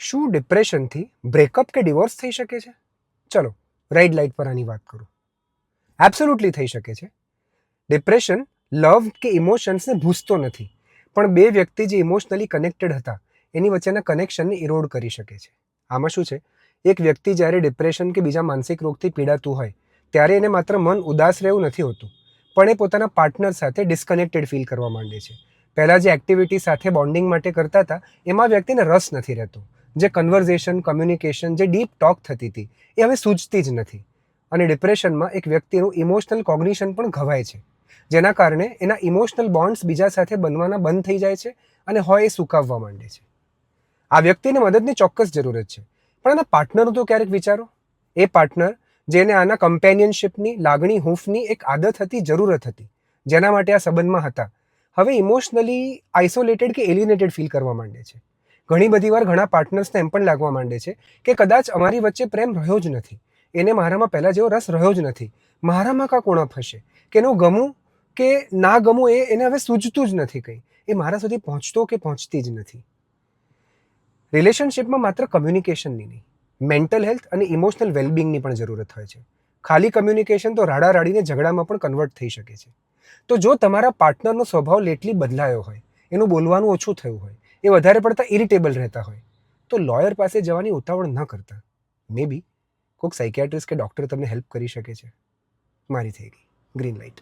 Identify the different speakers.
Speaker 1: શું ડિપ્રેશનથી બ્રેકઅપ કે ડિવોર્સ થઈ શકે છે? ચલો રેડ લાઇટ પર આની વાત કરું. એબ્સોલ્યુટલી થઈ શકે છે. ડિપ્રેશન લવ કે ઇમોશન્સને ભૂસતો નથી. પણ બે વ્યક્તિ જે ઇમોશનલી કનેક્ટેડ હતા, એની વચ્ચેના કનેક્શનને ઇરોડ કરી શકે છે. આમાં શું છે? એક વ્યક્તિ જ્યારે ડિપ્રેશન કે બીજા માનસિક રોગથી પીડાતું હોય, ત્યારે એને માત્ર મન ઉદાસ રહેવું નથી હોતું, પણ એ પોતાના પાર્ટનર સાથે ડિસ્કનેક્ટેડ ફીલ કરવા માંડે છે. પહેલાં જે એક્ટિવિટી સાથે બોન્ડિંગ માટે કરતા હતા, એમાં વ્યક્તિને રસ નથી રહેતો. જે કન્વર્ઝેશન કમ્યુનિકેશન જે ડીપ ટોક થતી હતી, એ હવે સૂઝતી જ નથી. અને ડિપ્રેશનમાં એક વ્યક્તિનું ઇમોશનલ કોગ્નિશન પણ ઘવાય છે. જેના કારણે એના ઇમોશનલ બોન્ડ્સ બીજા સાથે બનવાના બંધ થઈ જાય છે અને હોય એ સુકાવવા માંડે છે. આ વ્યક્તિને મદદની ચોક્કસ જરૂરત છે. પણ એના પાર્ટનરનું તો ક્યારેક વિચારો? એ પાર્ટનર જેને આના કમ્પેનિયનશિપની લાગણી હૂંફની એક આદત હતી, જરૂરત હતી, જેના માટે આ સંબંધમાં હતા. હવે ઇમોશનલી આઇસોલેટેડ કે એલિનેટેડ ફીલ કરવા માંડે છે. ઘણી બધી વાર ઘણા પાર્ટનર્સને એમ પણ લાગવા માંડે છે કે કદાચ અમારી વચ્ચે પ્રેમ રહ્યો જ નથી. એને મારામાં પહેલાં જેવો રસ રહ્યો જ નથી. મારામાં કાં કોણ હશે કે એનું ગમું કે ના ગમું એ એને હવે સૂઝતું જ નથી કંઈ. એ મારા સુધી પહોંચતો કે પહોંચતી જ નથી. રિલેશનશિપમાં માત્ર કમ્યુનિકેશનની નહીં. મેન્ટલ હેલ્થ અને ઇમોશનલ વેલબિંગની પણ જરૂરત હોય છે. ખાલી કમ્યુનિકેશન તો રાડા રાડીને ઝઘડામાં પણ કન્વર્ટ થઈ શકે છે. તો જો તમારા પાર્ટનરનો સ્વભાવ લેટલી બદલાયો હોય, એનું બોલવાનું ઓછું થયું હોય એ વધારે પડતા ઇરિટેબલ રહેતા હોય. તો લોયર પાસે જવાની ઉતાવળ ન કરતા. મે બી કોઈક સાયકિયાટ્રિસ્ટ કે ડૉક્ટર તમને હેલ્પ કરી શકે છે. મારી થઈ ગઈ. Green light